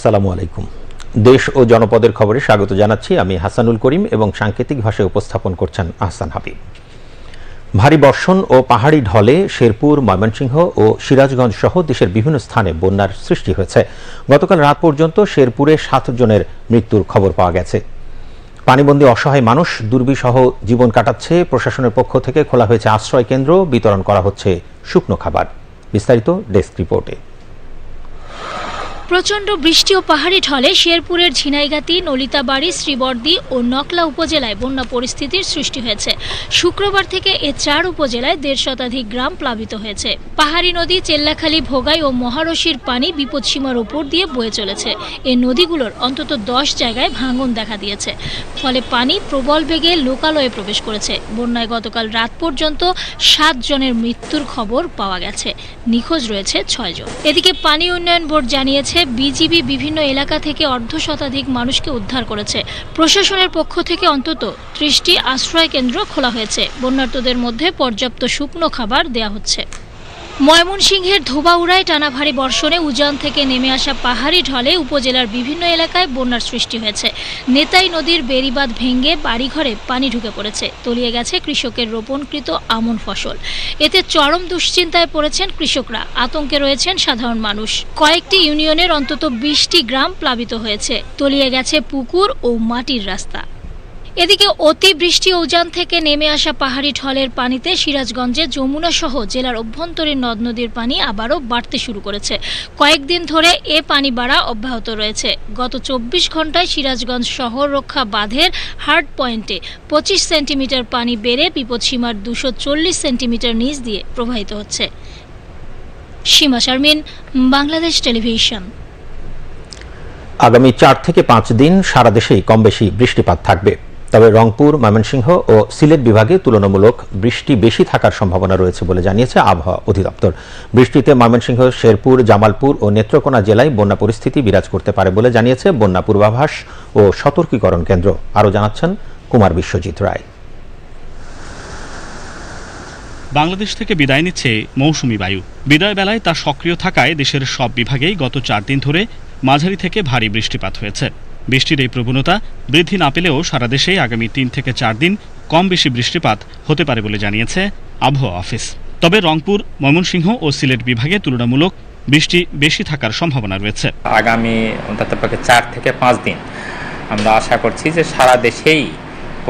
আসসালামু আলাইকুম। দেশ ও জনপদের খবরে স্বাগত জানাচ্ছি আমি হাসানুল করিম এবং সাংকেতিক ভাষায় উপস্থাপন করছেন আহসান হাবিব। ভারী বর্ষণ ও পাহাড়ি ঢলে শেরপুর, ময়মনসিংহ ও সিরাজগঞ্জ সহ দেশের বিভিন্ন স্থানে বন্যার সৃষ্টি হয়েছে। গতকাল রাত পর্যন্ত শেরপুরে সাত জনের মৃত্যুর খবর পাওয়া গেছে। পানিবন্দী অসহায় মানুষ দুর্বিসহ জীবন কাটাচ্ছে। প্রশাসনের পক্ষ থেকে খোলা হয়েছে আশ্রয় কেন্দ্র। বিতরণ করা হচ্ছে শুকনো খাবার। বিস্তারিত ডেস্ক রিপোর্টে। প্রচণ্ড বৃষ্টি ও পাহাড়ি ঢলে শেরপুরের ঝিনাইগাতি, নলিতাবাড়ি, শ্রীবর্দী ও নকলা উপজেলায় বন্যা পরিস্থিতির সৃষ্টি হয়েছে। শুক্রবার থেকে এ চার উপজেলায় দেড় শতাধিক গ্রাম প্লাবিত হয়েছে। পাহাড়ি নদী চেল্লাখালী, ভোগাই ও মহারশির পানি বিপদসীমার উপর দিয়ে বয়ে চলেছে। এই নদীগুলোর অন্তত দশ জায়গায় ভাঙন দেখা দিয়েছে। ফলে পানি প্রবল বেগে লোকালয়ে প্রবেশ করেছে। বন্যায় গতকাল রাত পর্যন্ত সাত জনের মৃত্যুর খবর পাওয়া গেছে। নিখোঁজ রয়েছে ছয়জন এদিকে পানি উন্নয়ন বোর্ড জানিয়েছে বিজিবি বিভিন্ন এলাকা থেকে অর্ধ শতাধিক মানুষকে উদ্ধার করেছে। প্রশাসনের পক্ষ থেকে অন্তত ত্রিশটি আশ্রয় কেন্দ্র খোলা হয়েছে। বন্যার্তদের মধ্যে পর্যাপ্ত শুকনো খাবার দেওয়া হচ্ছে। ময়মনসিংহের ধোবাউড়ায় টানা ভারী বর্ষণে উজান থেকে নেমে আসা পাহাড়ি ঢলে উপজেলার বিভিন্ন এলাকায় বন্যার সৃষ্টি হয়েছে। নেতাই নদীর বেড়িবাঁধ ভেঙে বাড়িঘরে পানি ঢুকে পড়েছে। তলিয়ে গেছে কৃষকের রোপণকৃত আমন ফসল। এতে চরম দুশ্চিন্তায় পড়েছেন কৃষকরা। আতঙ্কে রয়েছেন সাধারণ মানুষ। কয়েকটি ইউনিয়নের অন্তত বিশটি গ্রাম প্লাবিত হয়েছে। তলিয়ে গেছে পুকুর ও মাটির রাস্তা। এদিকে অতি বৃষ্টি উজান থেকে নেমে আসা পাহাড়ি ঢলের পানিতে সিরাজগঞ্জে যমুনা সহ জেলার অভ্যন্তরীণ নদ নদীর পানি আবারও বাড়তে শুরু করেছে। কয়েকদিন ধরে এ পানি বাড়া অব্যাহত রয়েছে। গত চব্বিশ ঘন্টায় সিরাজগঞ্জ শহর রক্ষা বাঁধের হার্ড পয়েন্টে পঁচিশ সেন্টিমিটার পানি বেড়ে বিপদসীমার দুশো চল্লিশ সেন্টিমিটার নিচ দিয়ে প্রবাহিত হচ্ছে। সীমা শারমিন, বাংলাদেশ টেলিভিশন। আগামী চার থেকে পাঁচ দিন সারা দেশেই বৃষ্টিপাত থাকবে। তবে রংপুর, ময়মনসিংহ ও সিলেট বিভাগে তুলনামূলক বৃষ্টি বেশি থাকার সম্ভাবনা রয়েছে বলে জানিয়েছে আবহাওয়া অধিদপ্তর। বৃষ্টিতে ময়মনসিংহ, শেরপুর, জামালপুর ও নেত্রকোনা জেলায় বন্যা পরিস্থিতি বিরাজ করতে পারে বলে জানিয়েছে বন্যা পূর্বাভাস ও সতর্কীকরণ কেন্দ্র। আরও জানাচ্ছেন কুমার বিশ্বজিৎ রায়। বাংলাদেশ থেকে বিদায় নিচ্ছে মৌসুমি বায়ু। বিদায় বেলায় তা সক্রিয় থাকায় দেশের সব বিভাগেই গত চার দিন ধরে মাঝারি থেকে ভারী বৃষ্টিপাত হয়েছে। বৃষ্টির এই প্রবণতা বৃদ্ধি না পেলেও সারা দেশে আগামী তিন থেকে চার দিন কম বেশি বৃষ্টিপাত হতে পারে বলে জানিয়েছে আবহাওয়া অফিস। তবে রংপুর, ময়মনসিংহ ও সিলেট বিভাগে তুলনামূলক বৃষ্টি বেশি থাকার সম্ভাবনা রয়েছে। আগামী চার থেকে পাঁচ দিন আমরা আশা করছি যে সারা দেশেই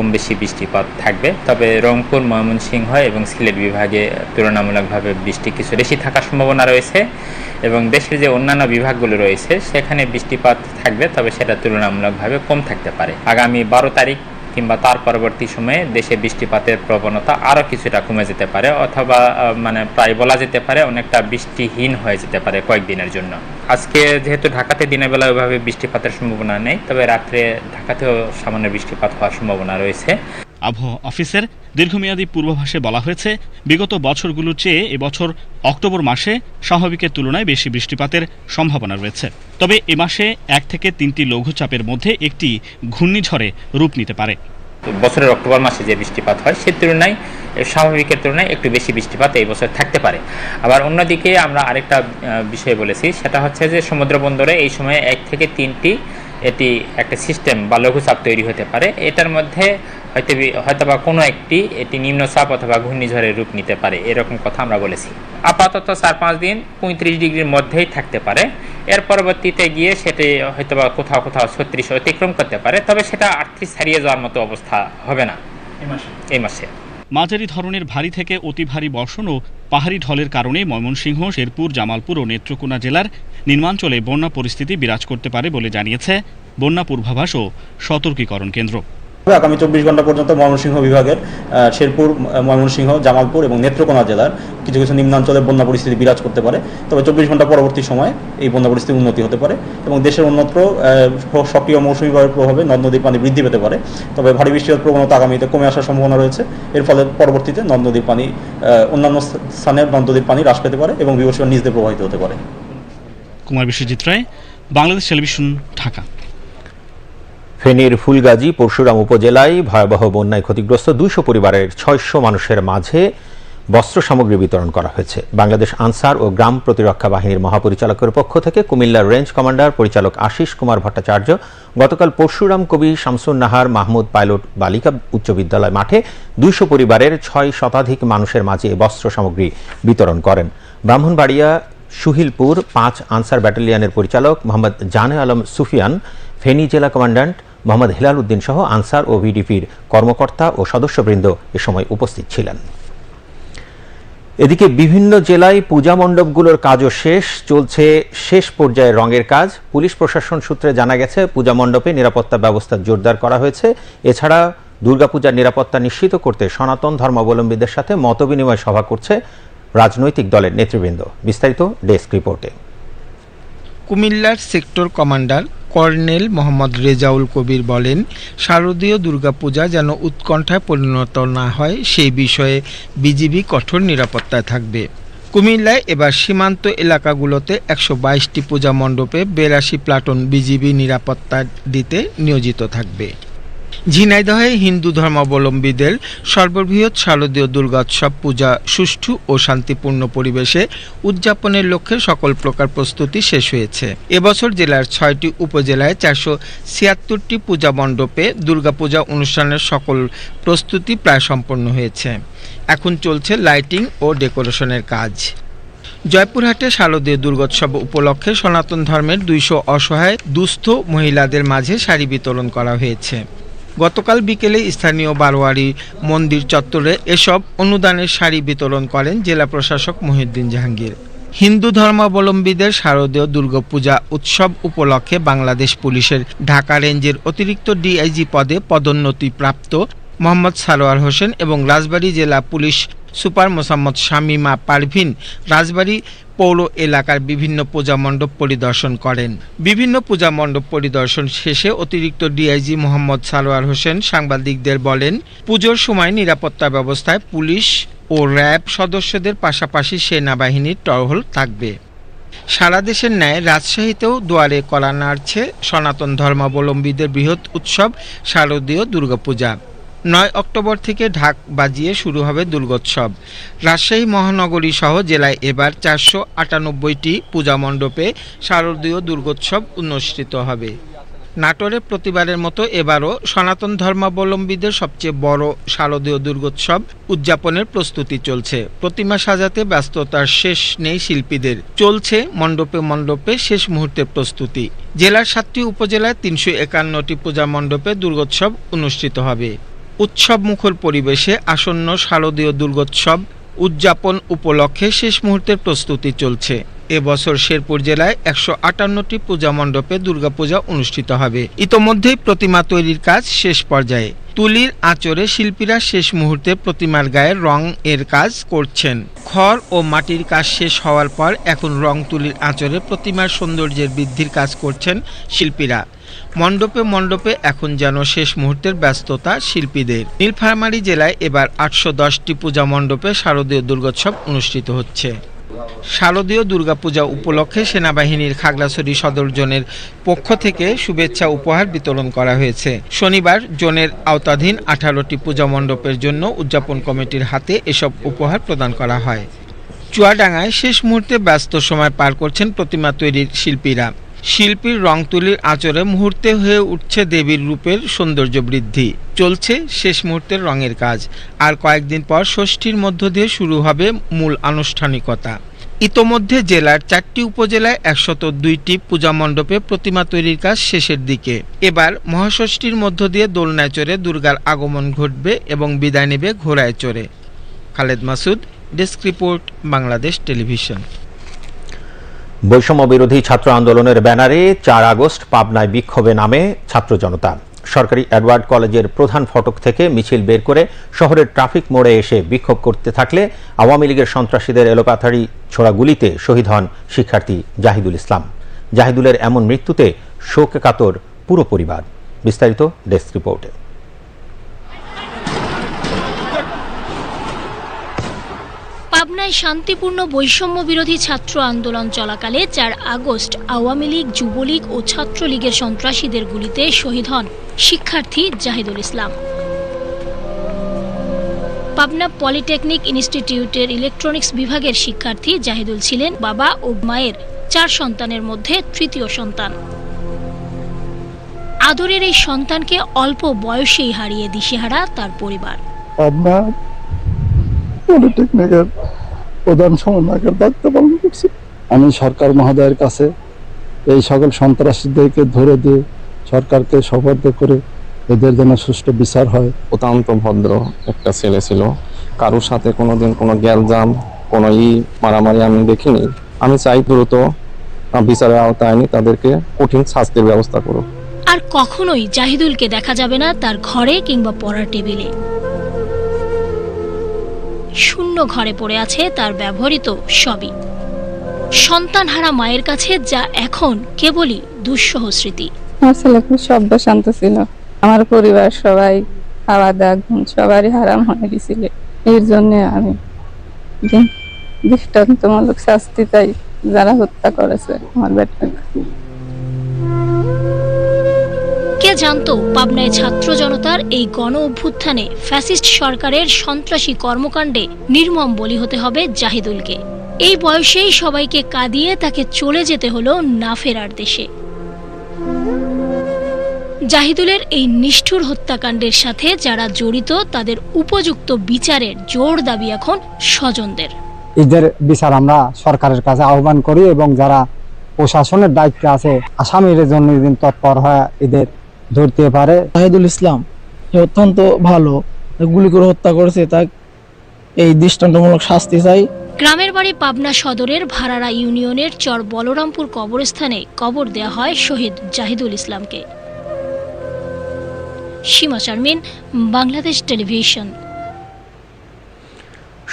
কম বেশি বৃষ্টিপাত থাকবে। তবে রংপুর, ময়মনসিংহ এবং সিলেট বিভাগে তুলনামূলকভাবে বৃষ্টি কিছু বেশি থাকার সম্ভাবনা রয়েছে এবং দেশের যে অন্যান্য বিভাগগুলো রয়েছে, সেখানে বৃষ্টিপাত থাকবে, তবে সেটা তুলনামূলকভাবে কম থাকতে পারে। আগামী বারো তারিখ কিংবা তার পরবর্তী সময়ে দেশে বৃষ্টিপাতের প্রবণতা আরও কিছুটা কমে যেতে পারে, অথবা মানে প্রায় বলা যেতে পারে অনেকটা বৃষ্টিহীন হয়ে যেতে পারে কয়েকদিনের জন্য। আজকে যেহেতু ঢাকাতে দিনের বেলা ওইভাবে বৃষ্টিপাতের সম্ভাবনা নেই, তবে রাত্রে ঢাকাতেও সামান্য বৃষ্টিপাত হওয়ার সম্ভাবনা রয়েছে। আবহাওয়া অফিসের দীর্ঘমেয়াদী পূর্বাভাসে বলা হয়েছে, বিগত বছরগুলোর চেয়ে এবছর অক্টোবর মাসে স্বাভাবিকের তুলনায় বেশি বৃষ্টিপাতের সম্ভাবনা রয়েছে। তবে এ মাসে এক থেকে তিনটি লঘুচাপের মধ্যে একটি ঘূর্ণিঝড়ে রূপ নিতে পারে। বছরের অক্টোবর মাসে যে বৃষ্টিপাত হয়, সে তুলনায় স্বাভাবিকের তুলনায় একটু বেশি বৃষ্টিপাত এই বছর থাকতে পারে। আবার অন্যদিকে আমরা আরেকটা বিষয় বলেছি, সেটা হচ্ছে যে সমুদ্র বন্দরে এই সময়ে এক থেকে তিনটি এটি একটা সিস্টেম বা লঘুচাপ তৈরি হতে পারে। এটার মধ্যে হয়তো হয়তোবা কোনো একটি এটি নিম্নচাপ অথবা ঘূর্ণিঝড়ের রূপ নিতে পারে এরকম কথা আমরা বলেছি। আপাতত চার পাঁচ দিন পঁয়ত্রিশ ডিগ্রির মধ্যেই থাকতে পারে। এর পরবর্তীতে গিয়ে সেটি হয়তোবা কোথাও কোথাও ছত্রিশ অতিক্রম করতে পারে তবে সেটা আটত্রিশ ছাড়িয়ে যাওয়ার মতো অবস্থা হবে না। এই মাসে। মাঝারি ধরনের ভারী থেকে অতি ভারী বর্ষণ ও পাহাড়ি ঢলের কারণে ময়মনসিংহ, শেরপুর, জামালপুর ও নেত্রকোনা জেলার নির্মাঞ্চলে বন্যা পরিস্থিতি বিরাজ করতে পারে বলে জানিয়েছে বন্যা পূর্বাভাস ও সতর্কীকরণ কেন্দ্র। আগামী চব্বিশ ঘণ্টা পর্যন্ত ময়মনসিংহ বিভাগের শেরপুর ময়মনসিংহ, জামালপুর এবং নেত্রকোনা জেলার কিছু কিছু নিম্নাঞ্চলে বন্যা পরিস্থিতি বিরাজ করতে পারে। তবে চব্বিশ ঘণ্টা পরবর্তী সময়ে এই বন্যা পরিস্থিতির উন্নতি হতে পারে এবং দেশের অন্যত্র সক্রিয় মৌসুমী বায়ুর প্রভাবে নদ, নদীর পানি বৃদ্ধি পেতে পারে। তবে ভারী বৃষ্টিপাত প্রবণতা আগামীতে কমে আসার সম্ভাবনা রয়েছে। এর ফলে পরবর্তীতে নদ, নদীর পানি অন্যান্য স্থানে নদ, নদীর পানি হ্রাস পেতে পারে এবং বিবর্ষণ নিজ দিয়ে প্রবাহিত হতে পারে। কুমার বিশ্বজিৎ রায়, বাংলাদেশ টেলিভিশন, ঢাকা। ফেনীর ফুলগাজী, পরশুরাম উপজেলায় ভয়াবহ বন্যায় ক্ষতিগ্রস্ত দুইশো পরিবারের ছয়শো মানুষের মাঝে বস্ত্র সামগ্রী বিতরণ করা হয়েছে। বাংলাদেশ আনসার ও গ্রাম প্রতিরক্ষা বাহিনীর মহাপরিচালকের পক্ষ থেকে কুমিল্লার রেঞ্জ কমান্ডার পরিচালক আশিস কুমার ভট্টাচার্য, গতকাল পরশুরাম কবি শামসুন নাহার মাহমুদ পাইলট বালিকা উচ্চ বিদ্যালয় মাঠে দুইশো পরিবারের ছয় শতাধিক মানুষের মাঝে বস্ত্র সামগ্রী বিতরণ করেন। ব্রাহ্মণবাড়িয়া, সুহিলপুর পাঁচ আনসার ব্যাটালিয়নের পরিচালক মোহাম্মদ জানে আলম সুফিয়ান, ফেনী জেলা কমান্ড্যান্ট মোহাম্মদ হেলাল উদ্দিন সহ আনসার ও ভিডিপির কর্মকর্তা ও সদস্যবৃন্দ এ সময় উপস্থিত ছিলেন। এদিকে বিভিন্ন জেলায় পূজা মণ্ডপগুলোর কাজও শেষ, চলছে শেষ পর্যায়ে রঙের কাজ। পুলিশ প্রশাসন সূত্রে জানা গেছে, পূজা মণ্ডপে নিরাপত্তা ব্যবস্থা জোরদার করা হয়েছে। এছাড়া দুর্গাপূজার নিরাপত্তা নিশ্চিত করতে সনাতন ধর্মাবলম্বীদের সাথে মতবিনিময় সভা করছে রাজনৈতিক দলের নেতৃবৃন্দ। বিস্তারিত ডেস্ক রিপোর্টে। কুমিল্লার sector commander colonel Mohammad Rezaul Kabir বলেন, শারদীয় দুর্গাপূজা যেন উৎকণ্ঠায় পরিণত না হয়, সেই বিষয়ে বিজিবি কঠোর নিরাপত্তায় থাকবে। কুমিল্লায় এবার সীমান্ত এলাকাগুলোতে একশো বাইশটি পূজা মণ্ডপে বেরাশি প্লাটুন বিজিবি নিরাপত্তা দিতে নিয়োজিত থাকবে। ঝিনাইদহে হিন্দু ধর্মাবলম্বীদের সর্ববৃহৎ শারদীয় দুর্গোৎসব, পূজা, সুষ্ঠু ও শান্তিপূর্ণ পরিবেশে উদযাপনের লক্ষ্যে সকল প্রকার প্রস্তুতি শেষ হয়েছে। এবছর জেলার ছয়টি উপজেলায় চারশো ছিয়াত্তরটি পূজা মণ্ডপে দুর্গাপূজা অনুষ্ঠানের সকল প্রস্তুতি প্রায় সম্পন্ন হয়েছে। এখন চলছে লাইটিং ও ডেকোরেশনের কাজ। জয়পুরহাটে শারদীয় দুর্গোৎসব উপলক্ষে সনাতন ধর্মের দুইশো অসহায় দুস্থ মহিলাদের মাঝে শাড়ি বিতরণ করা হয়েছে। গতকাল বিকেলে স্থানীয় বারোয়ারি মন্দির চত্বরে এসব অনুদানের শাড়ি বিতরণ করেন জেলা প্রশাসক মহিউদ্দিন জাহাঙ্গীর। হিন্দু ধর্মাবলম্বীদের শারদীয় দুর্গাপূজা উৎসব উপলক্ষে বাংলাদেশ পুলিশের ঢাকা রেঞ্জের অতিরিক্ত ডিআইজি পদে পদোন্নতিপ্রাপ্ত মোহাম্মদ সারোয়ার হোসেন এবং রাজবাড়ী জেলা পুলিশ সুপার মোসাম্মদ শামীমা পারভিন রাজবাড়ী পৌর এলাকার বিভিন্ন পূজা মণ্ডপ পরিদর্শন করেন। বিভিন্ন পূজা মণ্ডপ পরিদর্শন শেষে অতিরিক্ত ডিআইজি মোহাম্মদ সারোয়ার হোসেন সাংবাদিকদের বলেন, পুজোর সময় নিরাপত্তা ব্যবস্থায় পুলিশ ও র্যাব সদস্যদের পাশাপাশি সেনাবাহিনীর টহল থাকবে। সারা দেশের ন্যায় রাজশাহীতেও দুয়ারে কলা নাড়ছে সনাতন ধর্মাবলম্বীদের বৃহৎ উৎসব শারদীয় দুর্গাপূজা। নয় অক্টোবর থেকে ঢাক বাজিয়ে শুরু হবে দুর্গোৎসব। রাজশাহী মহানগরী সহ জেলায় এবার চারশো আটানব্বইটি পূজা মণ্ডপে শারদীয় দুর্গোৎসব অনুষ্ঠিত হবে। নাটোরে প্রতিবারের মতো এবারও সনাতন ধর্মাবলম্বীদের সবচেয়ে বড় শারদীয় দুর্গোৎসব উদযাপনের প্রস্তুতি চলছে। প্রতিমা সাজাতে ব্যস্ততার শেষ নেই শিল্পীদের। চলছে মণ্ডপে মণ্ডপে শেষ মুহূর্তের প্রস্তুতি। জেলার সাতটি উপজেলায় তিনশো একান্নটি পূজা মণ্ডপে দুর্গোৎসব অনুষ্ঠিত হবে। উৎসব মুখর পরিবেশে আসন্ন শারদীয় দুর্গোৎসব উদযাপন উপলক্ষে শেষ মুহূর্তের প্রস্তুতি চলছে। এবছর শেরপুর জেলায় একশো আটান্নটি পূজা মণ্ডপে দুর্গাপূজা অনুষ্ঠিত হবে। ইতোমধ্যেই প্রতিমা তৈরির কাজ শেষ পর্যায়ে। তুলির আঁচড়ে শিল্পীরা শেষ মুহূর্তে প্রতিমার গায়ে রং এর কাজ করছেন। খড় ও মাটির কাজ শেষ হওয়ার পর এখন রং তুলির আঁচড়ে প্রতিমার সৌন্দর্যের বৃদ্ধির কাজ করছেন শিল্পীরা। মণ্ডপে মণ্ডপে এখন যেন শেষ মুহূর্তের ব্যস্ততা শিল্পীদের। নীলফামারী জেলায় এবার আটশো দশটি পূজা মণ্ডপে শারদীয় দুর্গোৎসব অনুষ্ঠিত হচ্ছে। শারদীয় দুর্গাপূজা উপলক্ষে সেনাবাহিনীর খাগড়াছড়ি সদর জোনের পক্ষ থেকে শুভেচ্ছা উপহার বিতরণ করা হয়েছে। শনিবার জোনের আওতাধীন আঠারোটি পূজা মণ্ডপের জন্য উদযাপন কমিটির হাতে এসব উপহার প্রদান করা হয়। চুয়াডাঙ্গায় শেষ মুহূর্তে ব্যস্ত সময় পার করছেন প্রতিমা তৈরির শিল্পীরা। শিল্পীর রং তুলির আচরে মুহূর্তে হয়ে উঠছে দেবীর রূপের সৌন্দর্য বৃদ্ধি। চলছে শেষ মুহূর্তের রঙের কাজ। আর কয়েকদিন পর ষষ্ঠীর মধ্য দিয়ে শুরু হবে মূল আনুষ্ঠানিকতা। ইতোমধ্যে জেলার চারটি উপজেলায় একশত দুইটি পূজা মণ্ডপে প্রতিমা তৈরির কাজ শেষের দিকে। এবার মহাষষ্ঠীর মধ্য দিয়ে দোলনায় চড়ে দুর্গার আগমন ঘটবে এবং বিদায় নেবে ঘোড়ায় চড়ে। Khaled Masud, desk report, Bangladesh television. বৈষম্য বিরোধী ছাত্র আন্দোলনের ব্যানারে চার আগস্ট পাবনায় বিক্ষোভে নামে ছাত্র জনতা। সরকারি অ্যাডওয়ার্ড কলেজের প্রধান ফটক থেকে মিছিল বের করে শহরের ট্রাফিক মোড়ে এসে বিক্ষোভ করতে থাকলে আওয়ামী লীগের সন্ত্রাসীদের এলোপাথারি ছোড়া গুলিতে শহীদ হন শিক্ষার্থী জাহিদুল ইসলাম। জাহিদুলের এমন মৃত্যুতে শোকে কাতর পুরো পরিবার। বিস্তারিত ডেস্ক রিপোর্টে। পাবনায় শান্তিপূর্ণ বৈষম্য বিরোধী ছাত্র আন্দোলন চলাকালে চার আগস্ট আওয়ামী লীগ, যুবলীগ ও ছাত্রলীগের সন্ত্রাসীদের গুলিতে শহীদ হন শিক্ষার্থী জাহিদুল ইসলাম। পাবনা পলিটেকনিক ইনস্টিটিউটের ইলেকট্রনিক্স বিভাগের শিক্ষার্থী জাহিদুল ছিলেন বাবা ও মায়ের চার সন্তানের মধ্যে তৃতীয় সন্তান। আদরের এই সন্তানকে অল্প বয়সেই হারিয়ে দিশেহারা তার পরিবার। পলিটেকনিকের প্রধান সমন্বয়কের দায়িত্ব পালন করছি। আমি সরকার মহোদয়ের কাছে এই সকল সন্ত্রাসীদেরকে ধরে দিয়ে সরকারকে সবর্দ করে এদের যেন সুষ্ঠু বিচার হয়। অত্যন্ত ভদ্র একটা ছেলে ছিল। কারোর সাথে কোনোদিন কোনো গ্যালজাম কোনো ই মারামারি আমি দেখিনি। আমি চাই দ্রুত বিচারের আওতায় আনি তাদেরকে কঠিন শাস্তির ব্যবস্থা করুক। আর কখনোই জাহিদুলকে দেখা যাবে না তার ঘরে কিংবা পড়ার টেবিলে। শূন্য ঘরে পড়ে আছে তার ব্যবহৃত সবই। সন্তানহারা মায়ের কাছে যা এখন কেবলই দুঃসহ স্মৃতি। আমার ছেলে খুব সভ্য শান্ত ছিল। আমার পরিবার সবাই খাওয়া দাওয়া, ঘুম সবারই হারাম হয়ে গেছিল। এর জন্য আমি দৃষ্টান্তমূলক শাস্তি চাই যারা হত্যা করেছে আমার বেটাকে। জানতো, পাবনায় ছাত্র জনতার এই গণ অভ্যুত্থানে ফ্যাসিস্ট সরকারের সন্ত্রাসী কর্মকাণ্ডে নির্মম বলি হতে হবে জাহিদুলকে। এই বয়সেই সবাইকে কাঁদিয়ে তাকে চলে যেতে হলো না ফেরার দেশে। জাহিদুলের এই নিষ্ঠুর হত্যাকাণ্ডের সাথে যারা জড়িত, তাদের উপযুক্ত বিচারের জোর দাবি এখন স্বজনদের। এদের বিচার আমরা সরকারের কাছে আহ্বান করি এবং যারা প্রশাসনের দায়িত্বে আছে, আসামির জন্য তৎপর হয়ে, এদের ধরতে পারে। শাহিদুল ইসলাম অত্যন্ত ভালো। গুলি করে হত্যা করেছে তা এই দৃষ্টান্তমূলক শাস্তি চাই। গ্রামের বাড়ি পাবনা সদরের ভাড়ারা ইউনিয়নের চর বলরামপুর কবরস্থানে কবর দেয়া হয় শহীদ জাহিদুল ইসলামকে। সীমা চারমিন বাংলাদেশ টেলিভিশন।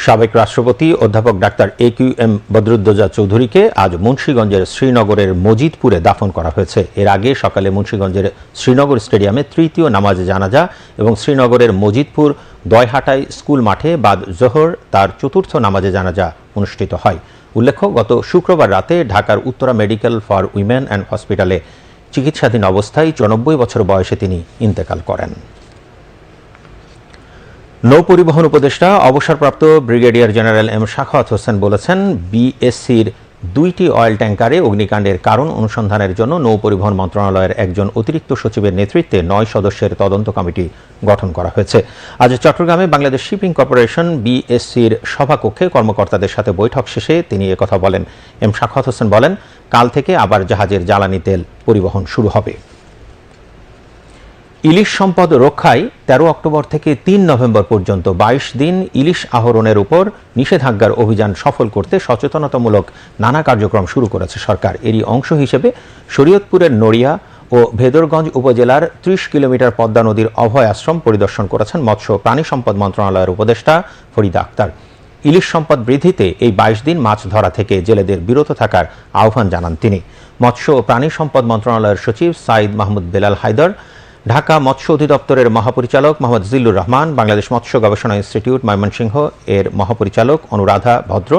সাবেক রাষ্ট্রপতি অধ্যাপক doctor A Q M Badruddoza চৌধুরীকে আজ মুন্সীগঞ্জের শ্রীনগরের মজিদপুরে দাফন করা হয়েছে। এর আগে সকালে মুন্সীগঞ্জের শ্রীনগর স্টেডিয়ামে তৃতীয় নামাজে জানাজা এবং শ্রীনগরের মজিদপুর দয়হাটায় স্কুল মাঠে বাদ জোহর তার চতুর্থ নামাজে জানাজা অনুষ্ঠিত হয়। উল্লেখ্য, গত শুক্রবার রাতে ঢাকার Uttara medical for women and হসপিটালে চিকিৎসাধীন অবস্থায় চুরানব্বই বছর বয়সে তিনি ইন্তেকাল করেন। নৌ পরিবহন উপদেষ্টা, অবসরপ্রাপ্ত brigadier general M Shakhawat Hossain বলেছেন, বিএসসির দুইটি অয়েল ট্যাঙ্কারে অগ্নিকাণ্ডের কারণ অনুসন্ধানের জন্য নৌপরিবহন মন্ত্রণালয়ের একজন অতিরিক্ত সচিবের নেতৃত্বে নয় সদস্যের তদন্ত কমিটি গঠন করা হয়েছে। আজ চট্টগ্রামে বাংলাদেশ শিপিং কর্পোরেশন বিএসসির সভাকক্ষে কর্মকর্তাদের সাথে বৈঠক শেষে তিনি কথা বলেন। এম শাখাওয়াত হোসেন বলেন, কাল থেকে আবার জাহাজের জ্বালানি তেল পরিবহন শুরু হবে। ইলিশ সম্পদ রক্ষায় তেরো অক্টোবর থেকে তিন নভেম্বর পর্যন্ত বাইশ দিন ইলিশ আহরণের উপর নিষেধাজ্ঞার অভিযান সফল করতে সচেতনতামূলক নানা কার্যক্রম শুরু করেছে সরকার। এরই অংশ হিসেবে শরীয়তপুরের নড়িয়া ও ভেদরগঞ্জ উপজেলার ত্রিশ কিলোমিটার পদ্মা নদীর অভয় আশ্রম পরিদর্শন করেছেন মৎস্য প্রাণী সম্পদ মন্ত্রণালয়ের উপদেষ্টা ফরিদা আক্তার। ইলিশ সম্পদ বৃদ্ধিতে এই বাইশ দিন মাছ ধরা থেকে জেলেদের বিরত থাকার আহ্বান জানান তিনি। মৎস্য ও প্রাণী সম্পদ মন্ত্রণালয়ের সচিব সাইদ মাহমুদ বেলাল হায়দর ঢাকা মৎস্য অধিদপ্তরের মহাপরিচালক মোহাম্মদ জিল্লুর রহমান, বাংলাদেশ মৎস্য গবেষণা ইনস্টিটিউট ময়মনসিংহ এর মহাপরিচালক অনুরাধা ভদ্র,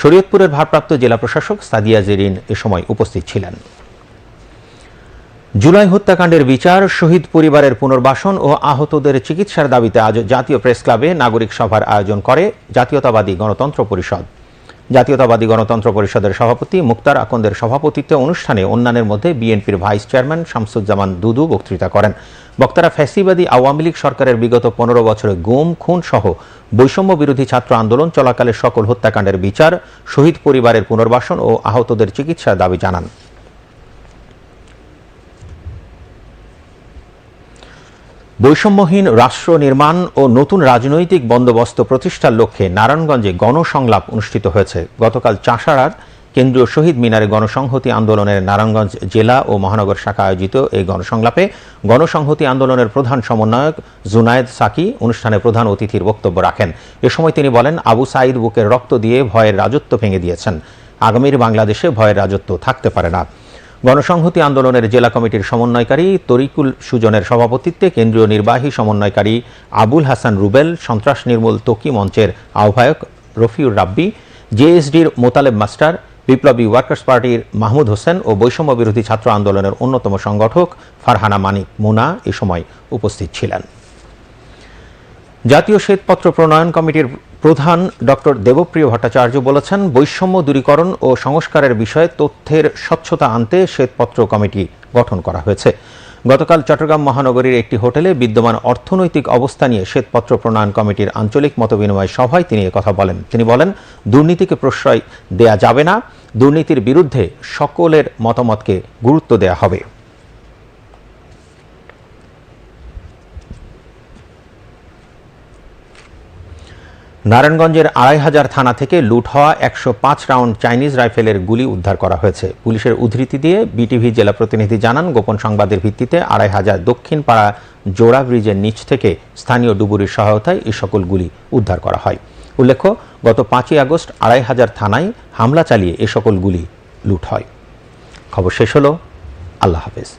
শরীয়তপুরের ভারপ্রাপ্ত জেলা প্রশাসক সাদিয়া জেরিন এ সময় উপস্থিত ছিলেন। জুলাই হত্যাকাণ্ডের বিচার, শহীদ পরিবারের পুনর্বাসন ও আহতদের চিকিৎসার দাবিতে আজ জাতীয় প্রেস ক্লাবে নাগরিক সভার আয়োজন করে জাতীয়তাবাদী গণতন্ত্র পরিষদ। জাতীয়তাবাদী গণতন্ত্র পরিষদের সভাপতি মুক্তার আকন্দের সভাপতিত্বে অনুষ্ঠানে অন্যান্যের মধ্যে বিএনপির ভাইস চেয়ারম্যান শামসুজ্জামান দুদু বক্তৃতা করেন। বক্তারা ফ্যাসিবাদী আওয়ামী লীগ সরকারের বিগত পনেরো বছরে গুম, খুন সহ বৈষম্য বিরোধী ছাত্র আন্দোলন চলাকালে সকল হত্যাকাণ্ডের বিচার, শহীদ পরিবারের পুনর্বাসন ও আহতদের চিকিৎসার দাবি জানান। বৈষম্যহীন রাষ্ট্র নির্মাণ ও নতুন রাজনৈতিক বন্দোবস্ত প্রতিষ্ঠার লক্ষ্যে নারায়ণগঞ্জে গণসংলাপ অনুষ্ঠিত হয়েছে। গতকাল চাষাড়ার কেন্দ্রীয় শহীদ মিনারে গণসংহতি আন্দোলনের নারায়ণগঞ্জ জেলা ও মহানগর শাখা আয়োজিত এই গণসংলাপে গণসংহতি আন্দোলনের প্রধান সমন্বয়ক জুনায়েদ সাকি অনুষ্ঠানে প্রধান অতিথির বক্তব্য রাখেন। এ সময় তিনি বলেন, আবু সাইদ বুকের রক্ত দিয়ে ভয়ের রাজত্ব ভেঙে দিয়েছেন। আগামীর বাংলাদেশে ভয়ের রাজত্ব থাকতে পারে না। গণসংহতি আন্দোলনের জেলা কমিটির সমন্বয়কারী তরিকুল সুজনের সভাপতিত্বে কেন্দ্রীয় নির্বাহী সমন্বয়কারী আবুল হাসান রুবেল, সন্ত্রাস নির্মূল তকি মঞ্চের আহ্বায়ক রফিউর রাব্বি, জেএসডির মোতালেব মাস্টার, বিপ্লবী ওয়ার্কার্স পার্টির মাহমুদ হোসেন ও বৈষম্য বিরোধী ছাত্র আন্দোলনের অন্যতম সংগঠক ফারহানা মানিক মোনা এ সময় উপস্থিত ছিলেন। জাতীয় শ্বেতপত্র প্রণয়ন কমিটির প্রধান ডক্টর দেবপ্রিয় ভট্টাচার্য বলেছেন, বৈষম্য দূরীকরণ ও সংস্কারের বিষয়ে তথ্যের স্বচ্ছতা আনতে শ্বেতপত্র কমিটি গঠন করা হয়েছে। গতকাল চট্টগ্রাম মহানগরীর একটি হোটেলে বিদ্যমান অর্থনৈতিক অবস্থা নিয়ে শ্বেতপত্র প্রণয়ন কমিটির আঞ্চলিক মতবিনিময় সভায় তিনি কথা বলেন। তিনি বলেন, দুর্নীতিকে প্রশ্রয় দেয়া যাবে না, দুর্নীতির বিরুদ্ধে সকলের মতামতকে গুরুত্ব দেয়া হবে। নারায়ণগঞ্জের আড়াই হাজার থানা থেকে লুট হওয়া একশো পাঁচ রাউন্ড চাইনিজ রাইফেলের গুলি উদ্ধার করা হয়েছে। পুলিশের উদ্ধৃতি দিয়ে বিটিভি জেলা প্রতিনিধি জানান, গোপন সংবাদের ভিত্তিতে আড়াই হাজার দক্ষিণ পাড়া জোড়া ব্রিজের নিচ থেকে স্থানীয় ডুবুরির সহায়তায় এই সকল গুলি উদ্ধার করা হয়। উল্লেখ্য, গত পাঁচই আগস্ট আড়াই হাজার থানায় হামলা চালিয়ে এ সকল গুলি লুট হয়। খবর শেষ হলো। আল্লাহ হাফেজ।